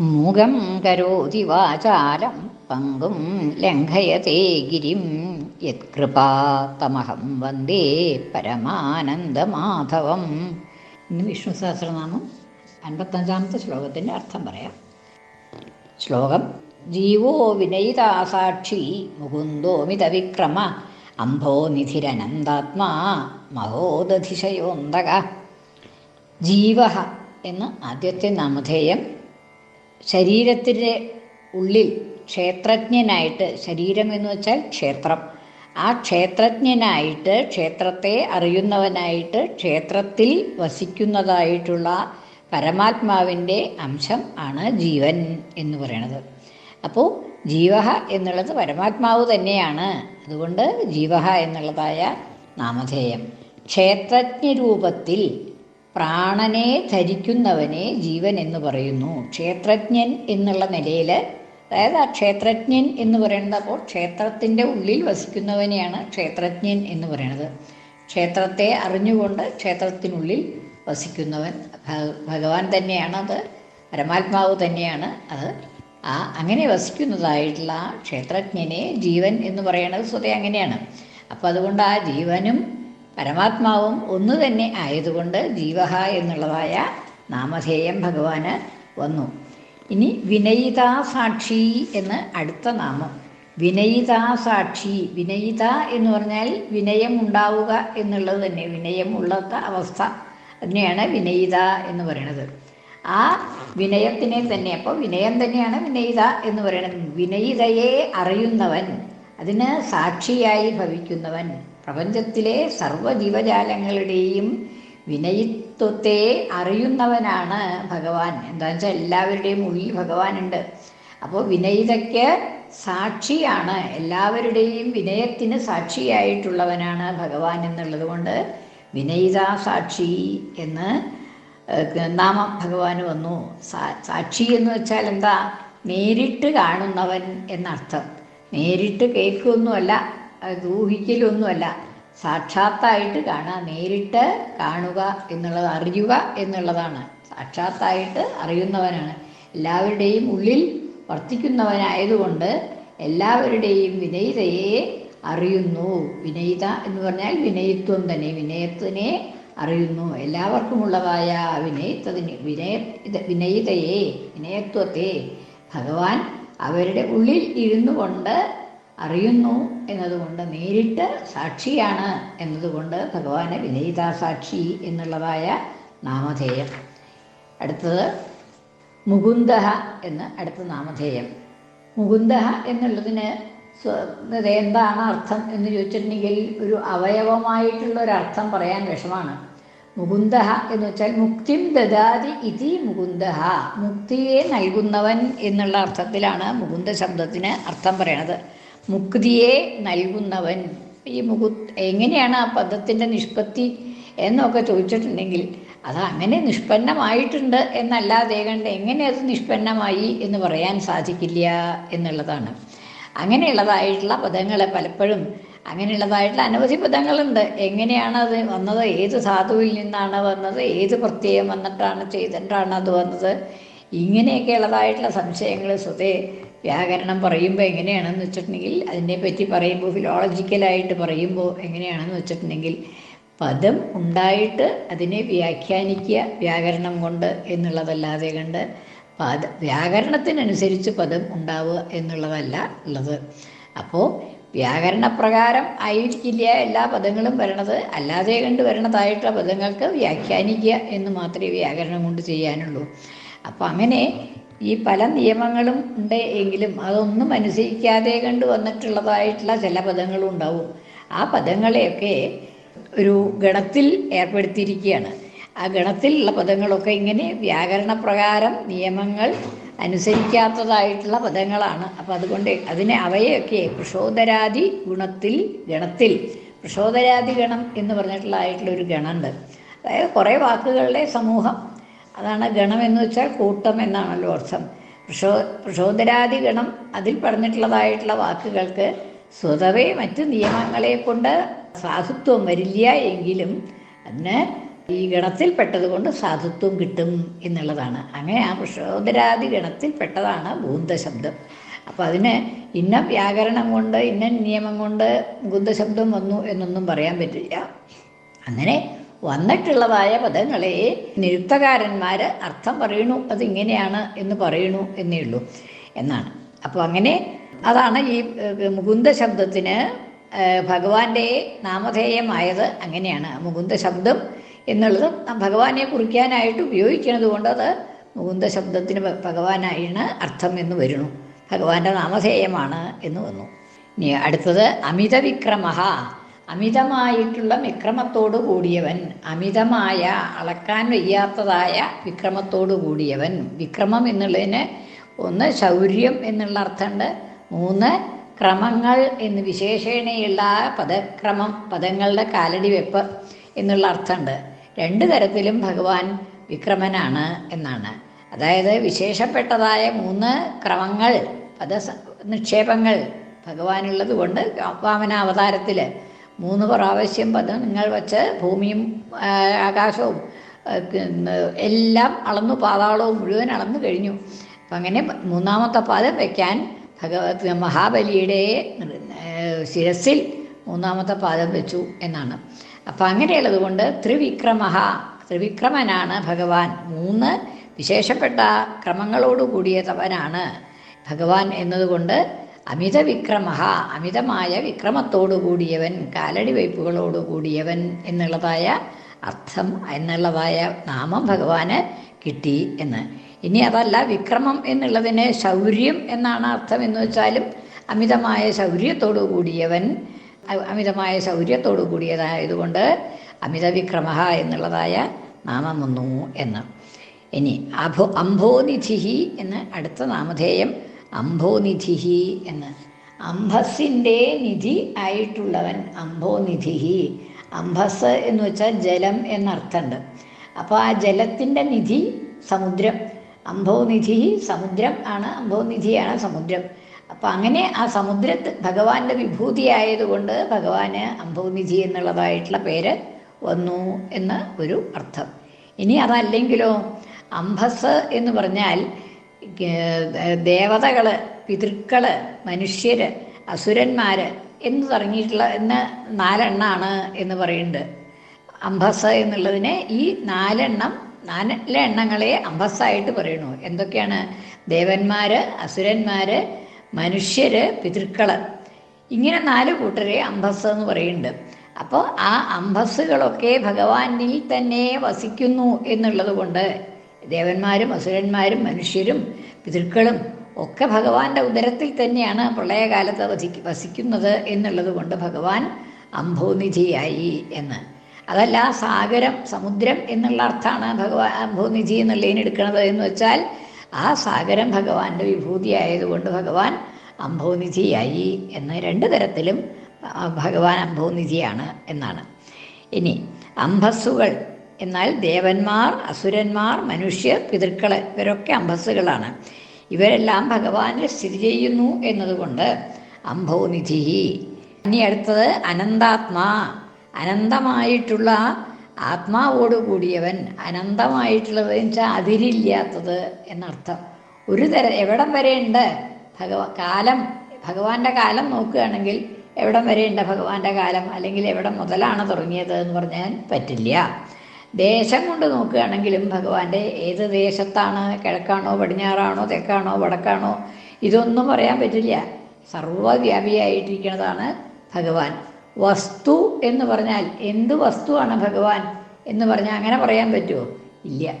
മൂകം കരോതി വാചാലം പങ്കും ലംഘയത്തെ ഗിരിം. യത്കൃപാത്തമഹം വന്ദേ പരമാനന്ദമാധവം. ഇന്ന് വിഷ്ണു സഹസ്രനാമം അൻപത്തഞ്ചാമത്തെ ശ്ലോകത്തിന്റെ അർത്ഥം പറയാം. ശ്ലോകം ജീവോ വിനയിതാസാക്ഷി മുകുന്ദോമിത വിക്രമ അംഭോ നിധിരനന്ദാത്മാ മഹോദധിശയോന്തക. ജീവ എന്ന് ആദ്യത്തെ നാമധേയം ശരീരത്തിന്റെ ഉള്ളിൽ ക്ഷേത്രജ്ഞനായിട്ട് ശരീരം എന്ന് വെച്ചാൽ ക്ഷേത്രം. ആ ക്ഷേത്രജ്ഞനായിട്ട് ക്ഷേത്രത്തെ അറിയുന്നവനായിട്ട് ക്ഷേത്രത്തിൽ വസിക്കുന്നതായിട്ടുള്ള പരമാത്മാവിന്റെ അംശം ആണ് ജീവൻ എന്ന് പറയണത്. അപ്പോൾ ജീവഹ എന്നുള്ളത് പരമാത്മാവ് തന്നെയാണ്. അതുകൊണ്ട് ജീവഹ എന്നുള്ളതായ നാമധേയം. ക്ഷേത്രജ്ഞ രൂപത്തിൽ പ്രാണനെ ധരിക്കുന്നവനെ ജീവൻ എന്ന് പറയുന്നു. ക്ഷേത്രജ്ഞൻ എന്നുള്ള നിലയിൽ അതായത് ആ ക്ഷേത്രജ്ഞൻ എന്ന് പറയുന്നത് അപ്പോൾ ക്ഷേത്രത്തിന്റെ ഉള്ളിൽ വസിക്കുന്നവനെയാണ് ക്ഷേത്രജ്ഞൻ എന്ന് പറയുന്നത്. ക്ഷേത്രത്തെ അറിഞ്ഞുകൊണ്ട് ക്ഷേത്രത്തിനുള്ളിൽ വസിക്കുന്നവൻ. ഭഗവാൻ തന്നെയാണ് അത് പരമാത്മാവ് തന്നെയാണ് അത്. ആ അങ്ങനെ വസിക്കുന്നതായിട്ടുള്ള ക്ഷേത്രജ്ഞനെ ജീവൻ എന്ന് പറയുന്നത് സ്വതേ അങ്ങനെയാണ്. അപ്പോൾ അതുകൊണ്ട് ആ ജീവനും പരമാത്മാവും ഒന്നു തന്നെ ആയതുകൊണ്ട് ജീവഹ എന്നുള്ളതായ നാമധേയം ഭഗവാന് വന്നു. ഇനി വിനയിതാ സാക്ഷി എന്ന് അടുത്ത നാമം. വിനയിതാ സാക്ഷി വിനയിത എന്ന് പറഞ്ഞാൽ വിനയം ഉണ്ടാവുക എന്നുള്ളത് തന്നെ വിനയം ഉള്ളത്ത അവസ്ഥ തന്നെയാണ് വിനയിത എന്ന് പറയുന്നത് ആ വിനയത്തിനെ തന്നെ അപ്പോൾ വിനയം തന്നെയാണ് വിനയിത എന്ന് പറയുന്നത് വിനയിതയെ അറിയുന്നവൻ അതിന് സാക്ഷിയായി ഭവിക്കുന്നവൻ. പ്രപഞ്ചത്തിലെ സർവ ജീവജാലങ്ങളുടെയും വിനയിത്വത്തെ അറിയുന്നവനാണ് ഭഗവാൻ. എന്താണെന്ന് വെച്ചാൽ എല്ലാവരുടെയും ഉള്ളിൽ ഭഗവാനുണ്ട്. അപ്പോൾ വിനയിതയ്ക്ക് സാക്ഷിയാണ്. എല്ലാവരുടെയും വിനയത്തിന് സാക്ഷിയായിട്ടുള്ളവനാണ് ഭഗവാൻ എന്നുള്ളത് കൊണ്ട് വിനയിതാ സാക്ഷി എന്ന് നാമം ഭഗവാന് വന്നു. സാക്ഷി എന്ന് വെച്ചാൽ എന്താ? നേരിട്ട് കാണുന്നവൻ എന്നർത്ഥം. നേരിട്ട് കേൾക്കുകയൊന്നുമല്ല ഊഹിക്കലൊന്നുമല്ല. സാക്ഷാത്തായിട്ട് കാണുക നേരിട്ട് കാണുക എന്നുള്ളത് അറിയുക എന്നുള്ളതാണ്. സാക്ഷാത്തായിട്ട് അറിയുന്നവനാണ്. എല്ലാവരുടെയും ഉള്ളിൽ വർത്തിക്കുന്നവനായതുകൊണ്ട് എല്ലാവരുടെയും വിനയിതയെ അറിയുന്നു. വിനയിത എന്ന് പറഞ്ഞാൽ വിനയിത്വം തന്നെ. വിനയത്തിനെ അറിയുന്നു. എല്ലാവർക്കുമുള്ളതായ വിനയത്തതിന് വിനയ വിനയിതയെ വിനയത്വത്തെ ഭഗവാൻ അവരുടെ ഉള്ളിൽ ഇരുന്നു കൊണ്ട് അറിയുന്നു എന്നതുകൊണ്ട് നേരിട്ട് സാക്ഷിയാണ് എന്നതുകൊണ്ട് ഭഗവാന് വിനയിതാ സാക്ഷി എന്നുള്ളതായ നാമധേയം. അടുത്തത് മുകുന്ദ എന്ന് അടുത്ത നാമധേയം. മുകുന്ദ എന്നുള്ളതിന് എന്താണ് അർത്ഥം എന്ന് ചോദിച്ചിട്ടുണ്ടെങ്കിൽ ഒരു അവയവമായിട്ടുള്ള ഒരു അർത്ഥം പറയാൻ വിഷമാണ്. മുകുന്ദ എന്ന് വെച്ചാൽ മുക്തിം ദദാതി ഇതി മുകുന്ദ മുക്തിയെ നൽകുന്നവൻ എന്നുള്ള അർത്ഥത്തിലാണ് മുകുന്ദ ശബ്ദത്തിന് അർത്ഥം പറയണത്. മുക്തിയെ നൽകുന്നവൻ. ഈ മുകു എങ്ങനെയാണ് ആ പദത്തിന്റെ നിഷ്പത്തി എന്നൊക്കെ ചോദിച്ചിട്ടുണ്ടെങ്കിൽ അത് അങ്ങനെ നിഷ്പന്നമായിട്ടുണ്ട് എന്നല്ലാതെ കണ്ട് എങ്ങനെ അത് നിഷ്പന്നമായി എന്ന് പറയാൻ സാധിക്കില്ല എന്നുള്ളതാണ്. അങ്ങനെയുള്ളതായിട്ടുള്ള പദങ്ങൾ പലപ്പോഴും അങ്ങനെയുള്ളതായിട്ടുള്ള അനവധി പദങ്ങളുണ്ട്. എങ്ങനെയാണ് അത് വന്നത്? ഏത് ധാതുവിൽ നിന്നാണ് വന്നത്? ഏത് പ്രത്യയം വന്നിട്ടാണ് ചെയ്തിട്ടാണ് അത് വന്നത്? ഇങ്ങനെയൊക്കെയുള്ളതായിട്ടുള്ള സംശയങ്ങൾ സ്വതേ വ്യാകരണം പറയുമ്പോൾ എങ്ങനെയാണെന്ന് വെച്ചിട്ടുണ്ടെങ്കിൽ അതിനെപ്പറ്റി പറയുമ്പോൾ ഫിലോളജിക്കലായിട്ട് പറയുമ്പോൾ എങ്ങനെയാണെന്ന് വെച്ചിട്ടുണ്ടെങ്കിൽ പദം ഉണ്ടായിട്ട് അതിനെ വ്യാഖ്യാനിക്കുക വ്യാകരണം കൊണ്ട് എന്നുള്ളതല്ലാതെ കണ്ട് പദ വ്യാകരണത്തിനനുസരിച്ച് പദം ഉണ്ടാവുക എന്നുള്ളതല്ല ഉള്ളത്. അപ്പോൾ വ്യാകരണപ്രകാരം ആയിരിക്കില്ല എല്ലാ പദങ്ങളും വരണത് അല്ലാതെ കണ്ട് വരണതായിട്ടുള്ള പദങ്ങൾക്ക് വ്യാഖ്യാനിക്കുക എന്ന് മാത്രമേ വ്യാകരണം കൊണ്ട് ചെയ്യാനുള്ളൂ. അപ്പോൾ അങ്ങനെ ഈ പല നിയമങ്ങളും ഉണ്ട് എങ്കിലും അതൊന്നും അനുസരിക്കാതെ കണ്ട് വന്നിട്ടുള്ളതായിട്ടുള്ള ചില പദങ്ങളും ഉണ്ടാവും. ആ പദങ്ങളെയൊക്കെ ഒരു ഗണത്തിൽ ഏർപ്പെടുത്തിയിരിക്കുകയാണ്. ആ ഗണത്തിലുള്ള പദങ്ങളൊക്കെ ഇങ്ങനെ വ്യാകരണപ്രകാരം നിയമങ്ങൾ അനുസരിക്കാത്തതായിട്ടുള്ള പദങ്ങളാണ്. അപ്പം അതുകൊണ്ട് അതിനെ അവയൊക്കെ പ്രശോധരാതി ഗുണത്തിൽ ഗണത്തിൽ പ്രശോധരാതി ഗണം എന്ന് പറഞ്ഞിട്ടുള്ളതായിട്ടുള്ള ഒരു ഗണമുണ്ട്. അതായത് കുറേ വാക്കുകളുടെ സമൂഹം അതാണ് ഗണം എന്ന് വെച്ചാൽ കൂട്ടം എന്നാണല്ലോ അർത്ഥം. പ്രശോ ഗണം അതിൽ പറഞ്ഞിട്ടുള്ളതായിട്ടുള്ള വാക്കുകൾക്ക് സ്വതവേ മറ്റ് നിയമങ്ങളെ കൊണ്ട് സാധുത്വം വരില്ല എങ്കിലും അതിന് ഈ ഗണത്തിൽപ്പെട്ടത് കൊണ്ട് സാധുത്വം കിട്ടും എന്നുള്ളതാണ്. അങ്ങനെ ആ പ്രക്ഷോദരാദി ഗണത്തിൽപ്പെട്ടതാണ് ഭൂന്തശബ്ദം അപ്പം അതിന് ഇന്ന വ്യാകരണം കൊണ്ട് ഇന്ന നിയമം കൊണ്ട് മുകുന്ദശബ്ദം വന്നു എന്നൊന്നും പറയാൻ പറ്റില്ല. അങ്ങനെ വന്നിട്ടുള്ളതായ പദങ്ങളെ നിരുക്തകാരന്മാർ അർത്ഥം പറയണു അതിങ്ങനെയാണ് എന്ന് പറയണു എന്നേ ഉള്ളൂ. എന്നാണ്. അപ്പോൾ അങ്ങനെ അതാണ് ഈ മുകുന്ദ ശബ്ദത്തിന് ഭഗവാന്റെ നാമധേയമായത് അങ്ങനെയാണ്. മുകുന്ദ ശബ്ദം എന്നുള്ളത് ഭഗവാനെ കുറിക്കാനായിട്ട് ഉപയോഗിക്കുന്നത് കൊണ്ട് അത് മുകുന്ദ ശബ്ദത്തിന് ഭഗവാനായാണ് അർത്ഥം എന്ന് വരുന്നു. ഭഗവാന്റെ നാമധേയമാണ് എന്ന് വന്നു. ഇനി അടുത്തത് അമിത വിക്രമഹ അമിതമായിട്ടുള്ള വിക്രമത്തോടു കൂടിയവൻ അമിതമായ അളക്കാൻ വയ്യാത്തതായ വിക്രമത്തോടു കൂടിയവൻ. വിക്രമം എന്നുള്ളതിന് ഒന്ന് ശൗര്യം എന്നുള്ള അർത്ഥമുണ്ട്. മൂന്ന് ക്രമങ്ങൾ എന്ന് വിശേഷണയുള്ള പദക്രമം പദങ്ങളുടെ കാലടി വെപ്പ് എന്നുള്ള അർത്ഥമുണ്ട്. രണ്ട് തരത്തിലും ഭഗവാൻ വിക്രമനാണ് എന്നാണ്. അതായത് വിശേഷപ്പെട്ടതായ മൂന്ന് ക്രമങ്ങൾ പദ നിക്ഷേപങ്ങൾ ഭഗവാനുള്ളത് കൊണ്ട് വാമനാവതാരത്തിൽ മൂന്ന് പ്രാവശ്യം പദങ്ങൾ വച്ച് ഭൂമിയും ആകാശവും എല്ലാം അളന്നു പാതാളവും മുഴുവൻ അളന്നു കഴിഞ്ഞു. അപ്പം അങ്ങനെ മൂന്നാമത്തെ പാദം വയ്ക്കാൻ ഭഗവത് മഹാബലിയുടെ ശിരസിൽ മൂന്നാമത്തെ പാദം വെച്ചു എന്നാണ്. അപ്പം അങ്ങനെയുള്ളത് കൊണ്ട് ത്രിവിക്രമ ത്രിവിക്രമനാണ് ഭഗവാൻ. മൂന്ന് വിശേഷപ്പെട്ട ക്രമങ്ങളോട് കൂടിയതവനാണ് ഭഗവാൻ എന്നതുകൊണ്ട് അമിത വിക്രമ അമിതമായ വിക്രമത്തോടു കൂടിയവൻ കാലടി വയ്പ്പുകളോട് കൂടിയവൻ എന്നുള്ളതായ അർത്ഥം എന്നുള്ളതായ നാമം ഭഗവാന് കിട്ടി എന്ന്. ഇനി അതല്ല വിക്രമം എന്നുള്ളതിന് ശൗര്യം എന്നാണ് അർത്ഥം എന്ന് വെച്ചാലും അമിതമായ ശൗര്യത്തോടു കൂടിയവൻ അമിതമായ ശൗര്യത്തോടു കൂടിയതായതുകൊണ്ട് അമിത വിക്രമ എന്നുള്ളതായ നാമം വന്നു എന്ന്. ഇനി അഭോ അംഭോനിധിഹി എന്ന് അടുത്ത നാമധേയം അംഭോനിധിഹി എന്ന്. അംഭസിന്റെ നിധി ആയിട്ടുള്ളവൻ അംഭോനിധിഹി. അംഭസ് എന്ന് വെച്ചാൽ ജലം എന്നർത്ഥമുണ്ട്. അപ്പോൾ ആ ജലത്തിന്റെ നിധി സമുദ്രം. അംഭോനിധി സമുദ്രം ആണ് അംഭോനിധിയാണ് സമുദ്രം. അപ്പം അങ്ങനെ ആ സമുദ്രത്ത് ഭഗവാന്റെ വിഭൂതി ആയതുകൊണ്ട് ഭഗവാന് അംഭോനിധി എന്നുള്ളതായിട്ടുള്ള പേര് വന്നു എന്ന് ഒരു അർത്ഥം. ഇനി അതല്ലെങ്കിലോ? അംഭസ് എന്ന് പറഞ്ഞാൽ ദേവതകൾ പിതൃക്കൾ മനുഷ്യര് അസുരന്മാര് എന്ന് തുടങ്ങിയിട്ടുള്ള എന്ന് നാലെണ്ണാണ് എന്ന് പറയുന്നുണ്ട്. അംബസ എന്നുള്ളതിനെ ഈ നാലെണ്ണം നാല് എണ്ണങ്ങളെ അംബസ്സായിട്ട് പറയണു. എന്തൊക്കെയാണ്? ദേവന്മാര് അസുരന്മാര് മനുഷ്യര് പിതൃക്കൾ. ഇങ്ങനെ നാല് കൂട്ടരെ അംബസ് എന്ന് പറയുന്നുണ്ട്. അപ്പോൾ ആ അംബസ്സുകളൊക്കെ ഭഗവാനിൽ തന്നെ വസിക്കുന്നു എന്നുള്ളത് കൊണ്ട് ദേവന്മാരും അസുരന്മാരും മനുഷ്യരും പിതൃക്കളും ഒക്കെ ഭഗവാന്റെ ഉദരത്തിൽ തന്നെയാണ് പ്രളയകാലത്ത് വസി വസിക്കുന്നത് എന്നുള്ളത് കൊണ്ട് ഭഗവാൻ അംഭോനിധിയായി എന്ന്. അതല്ല സാഗരം സമുദ്രം എന്നുള്ള അർത്ഥമാണ് ഭഗവാൻ അംഭോനിധി എന്നുള്ളതിന് എടുക്കുന്നത് എന്ന് വെച്ചാൽ ആ സാഗരം ഭഗവാന്റെ വിഭൂതിയായതുകൊണ്ട് ഭഗവാൻ അംഭോനിധിയായി എന്ന് രണ്ട് തരത്തിലും ഭഗവാൻ അംഭോനിധിയാണ് എന്നാണ്. ഇനി അംബസ്സുകൾ എന്നാൽ ദേവന്മാർ അസുരന്മാർ മനുഷ്യർ പിതൃക്കൾ ഇവരൊക്കെ അംബസ്സുകളാണ് ഇവരെല്ലാം ഭഗവാനിൽ സ്ഥിതി ചെയ്യുന്നു എന്നതുകൊണ്ട് അംഭോനിധി ഇനി അടുത്തത് അനന്താത്മാ. അനന്തമായിട്ടുള്ള ആത്മാവോട് കൂടിയവൻ അനന്തമായിട്ടുള്ളത് വെച്ചാൽ അതിരില്ലാത്തത് എന്നർത്ഥം. ഒരു തര എവിടം വരെയുണ്ട് ഭഗവ കാലം ഭഗവാന്റെ കാലം നോക്കുകയാണെങ്കിൽ എവിടം വരെയുണ്ട് ഭഗവാന്റെ കാലം? അല്ലെങ്കിൽ എവിടെ മുതലാണ് തുടങ്ങിയത് എന്ന് പറഞ്ഞാൽ പറ്റില്ല. ദേശം കൊണ്ട് നോക്കുകയാണെങ്കിലും ഭഗവാന്റെ ഏത് ദേശത്താണ് കിഴക്കാണോ പടിഞ്ഞാറാണോ തെക്കാണോ വടക്കാണോ ഇതൊന്നും പറയാൻ പറ്റില്ല. സർവവ്യാപിയായിട്ടിരിക്കുന്നതാണ് ഭഗവാൻ. വസ്തു എന്ന് പറഞ്ഞാൽ എന്ത് വസ്തുവാണ് ഭഗവാൻ എന്ന് പറഞ്ഞാൽ അങ്ങനെ പറയാൻ പറ്റുമോ? ഇല്ല.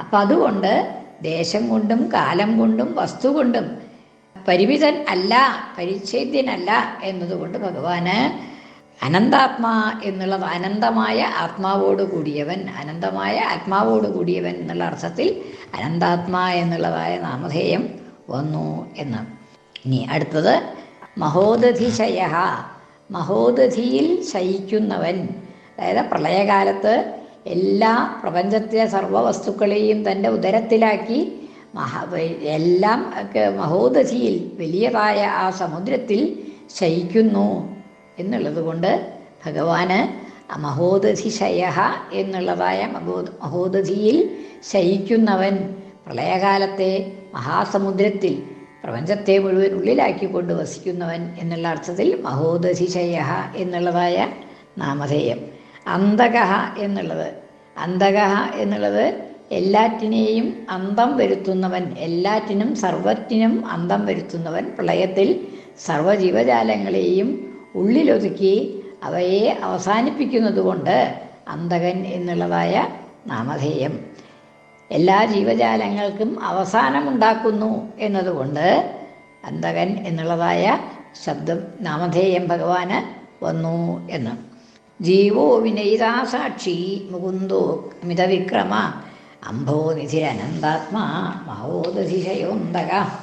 അപ്പം അതുകൊണ്ട് ദേശം കൊണ്ടും കാലം കൊണ്ടും വസ്തു കൊണ്ടും പരിമിതൻ അല്ല പരിച്ഛേദ്യനല്ല എന്നതുകൊണ്ട് ഭഗവാന് അനന്താത്മാ എന്നുള്ളത് അനന്തമായ ആത്മാവോട് കൂടിയവൻ അനന്തമായ ആത്മാവോട് കൂടിയവൻ എന്നുള്ള അർത്ഥത്തിൽ അനന്താത്മാ എന്നുള്ളതായ നാമധേയം വന്നു എന്ന് ഇനി അടുത്തത് മഹോദധിശയ മഹോദധിയിൽ ശയിക്കുന്നവൻ. അതായത് പ്രളയകാലത്ത് എല്ലാ പ്രപഞ്ചത്തിലെ സർവവസ്തുക്കളെയും തന്റെ ഉദരത്തിലാക്കി മഹാ എല്ലാം മഹോദധിയിൽ വലിയതായ ആ സമുദ്രത്തിൽ ശയിക്കുന്നു. എന്നുള്ളത് കൊണ്ട് ഭഗവാന് മഹോദധിശയ എന്നുള്ളതായ മഹോ മഹോദധിയിൽ ശയിക്കുന്നവൻ പ്രളയകാലത്തെ മഹാസമുദ്രത്തിൽ പ്രപഞ്ചത്തെ മുഴുവൻ ഉള്ളിലാക്കിക്കൊണ്ട് വസിക്കുന്നവൻ എന്നുള്ള അർത്ഥത്തിൽ മഹോദധിശയ എന്നുള്ളതായ നാമധേയം. അന്തകഹ എന്നുള്ളത് അന്തകഹ എന്നുള്ളത് എല്ലാറ്റിനെയും അന്തം വരുത്തുന്നവൻ എല്ലാറ്റിനും സർവത്തിനും അന്തം വരുത്തുന്നവൻ പ്രളയത്തിൽ സർവജീവജാലങ്ങളെയും ഉള്ളിലൊതുക്കി അവയെ അവസാനിപ്പിക്കുന്നതുകൊണ്ട് അന്തകൻ എന്നുള്ളതായ നാമധേയം. എല്ലാ ജീവജാലങ്ങൾക്കും അവസാനമുണ്ടാക്കുന്നു എന്നതുകൊണ്ട് അന്തകൻ എന്നുള്ളതായ ശബ്ദം നാമധേയം ഭഗവാന് വന്നു എന്ന്. ജീവോ വിനയിതാസാക്ഷി മുകുന്ദോ മിതവിക്രമ. അംഭോ നിധിരനന്താത്മാ മഹോദധിശയോന്തക